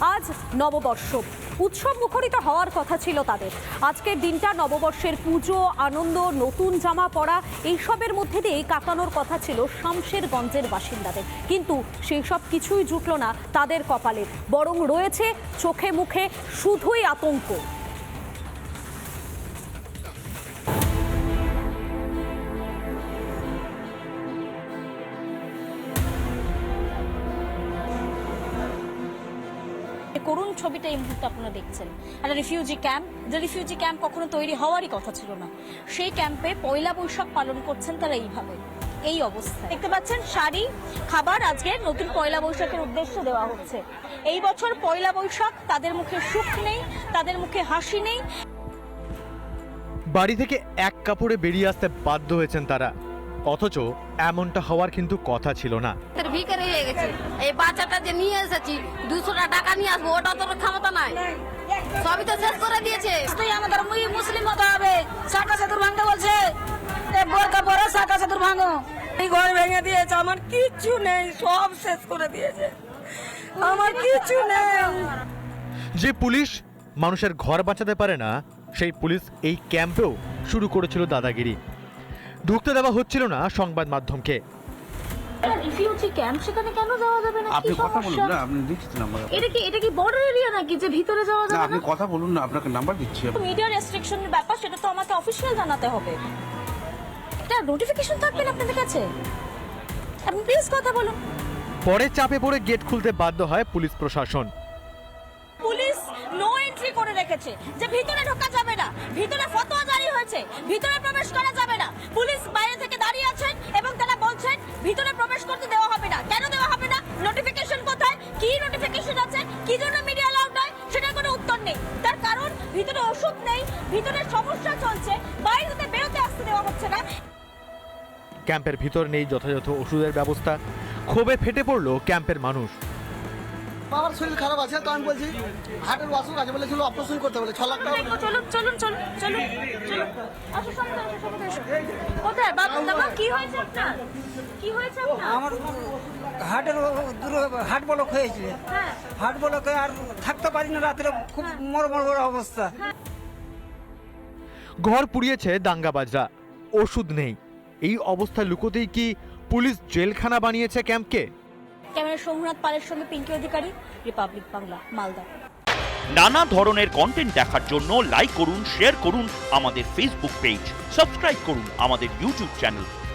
আজ নববর্ষ। উৎসব মুখরিত হওয়ার কথা ছিল তাদের। আজকের দিনটা নববর্ষের পুজো, আনন্দ, নতুন জামা পরা, এইসবের মধ্যে দিয়ে কাটানোর কথা ছিল শামশেরগঞ্জের বাসিন্দাদের। কিন্তু সেই সব কিছুই জুটল না তাদের কপালে। বরং রয়েছে চোখে মুখে শুধুই আতঙ্ক। যে করুণ ছবিটা এই মুহূর্তে আপনারা দেখছেন। একটা রিফিউজি ক্যাম্প যে রিফিউজি ক্যাম্প কখনো তৈরি হওয়ারই কথা ছিল না। সেই ক্যাম্পে পয়লা বৈশাখ পালন করছেন তারা এইভাবে। এই অবস্থা দেখতে পাচ্ছেন, শাড়ি, খাবার আজকে নতুন পয়লা বৈশাখের উদ্দেশ্যে দেওয়া হচ্ছে। এই বছর পয়লা বৈশাখ, তাদের মুখে সুখ নেই, তাদের মুখে হাসি নেই। বাড়ি থেকে এক কাপড়ে বেরিয়ে আসতে বাধ্য হয়েছেন তারা। অথচ এমনটা হওয়ার কিন্তু কথা ছিল না। ভিকারি হয়ে গেছে। এই বাচ্চাটা যে নিয়ে এসেছি দুশোটা টাকা নিয়ে আসব ওটা তোর ক্ষমতা নাই। সবই তো শেষ করে দিয়েছে। তুই আমাদের মুই- মুসলিম হতে হবে। শাখা চাতুর ভাঙতে বলছে। এ বোরকা পরে শাখা চাতুর ভাঙো। এই ঘর ভেঙে দিয়েছে আমার কিচ্ছু নেই সব শেষ করে দিয়েছে। আমার কিচ্ছু নেই। যে পুলিশ মানুষের ঘর বাঁচাতে পারে না সেই পুলিশ এই ক্যাম্পেও শুরু করেছিল দাদাগিরি। ঢুকতে দেওয়া হচ্ছিল না সংবাদ মাধ্যমকে। ক্যাম্প সেখানে কেন যাওয়া যাবে না আপনি কথা বলুন না আপনি দিচ্ছি নাম্বার এটা কি এটা কি বর্ডার এরিয়া নাকি যে ভিতরে যাওয়া না আপনি কথা বলুন না আপনাকে নাম্বার দিচ্ছি মিডিয়া রেস্ট্রিকশনের ব্যাপার সেটা তো আমাকে অফিসিয়াল জানাতে হবে। এটা নোটিফিকেশন থাকবে না আপনাদের কাছে? আপনি প্লিজ কথা বলুন। পরে চাপে পড়ে গেট খুলতে বাধ্য হয় পুলিশ প্রশাসন। পুলিশ নো এন্ট্রি করে রেখেছে যে ভিতরে ঢোকা যাবে না। প্রবেশ করতে দেওয়া হবে না। কেন দেওয়া হবে না? নোটিফিকেশন কোথায়? কি নোটিফিকেশন আছে? কি জন্য মিডিয়া অ্যালাউড নয়? সেটার কোনো উত্তর নেই। তার কারণ ভিতরে ওষুধ নেই ভিতরে সমস্যা চলছে বাইরে থেকে বেরোতে আসতে দেওয়া হচ্ছে না। ক্যাম্পের ভিতর নেই যথাযথ ওষুধের ব্যবস্থা। ক্ষোভে ফেটে পড়ল ক্যাম্পের মানুষ। বাবার শরীর খারাপ আছে তো আমি বলছি হার্টের অসুখ আছে বলেছিল অপারেশন করতে বলে ছ লাখ টাকা চলুন চলুন চলুন চলুন চলুন। আসো সামনে আসো সামনে আসো। কোথায়? বাবা বাবা কি হয়েছে আপনার? কি হয়েছে আমার হার্টের হার্ট ব্লক হয়েছে। হ্যাঁ। হার্ট ব্লক হয়ে আর থাকতে পারি না রাত্রে খুব মরমর করে অবস্থা। ঘর পুড়িয়েছে দাঙ্গাবাজরা। ওষুধ নেই। এই অবস্থায় লুকোতেই কি পুলিশ জেলখানা বানিয়েছে ক্যাম্পকে? ক্যামেরা সোমনাথ পালের সঙ্গে পিঙ্কি অধিকারী রিপাবলিক বাংলা মালদা। নানা ধরনের কন্টেন্ট দেখার জন্য লাইক করুন শেয়ার করুন আমাদের ফেসবুক পেজ সাবস্ক্রাইব করুন আমাদের ইউটিউব চ্যানেল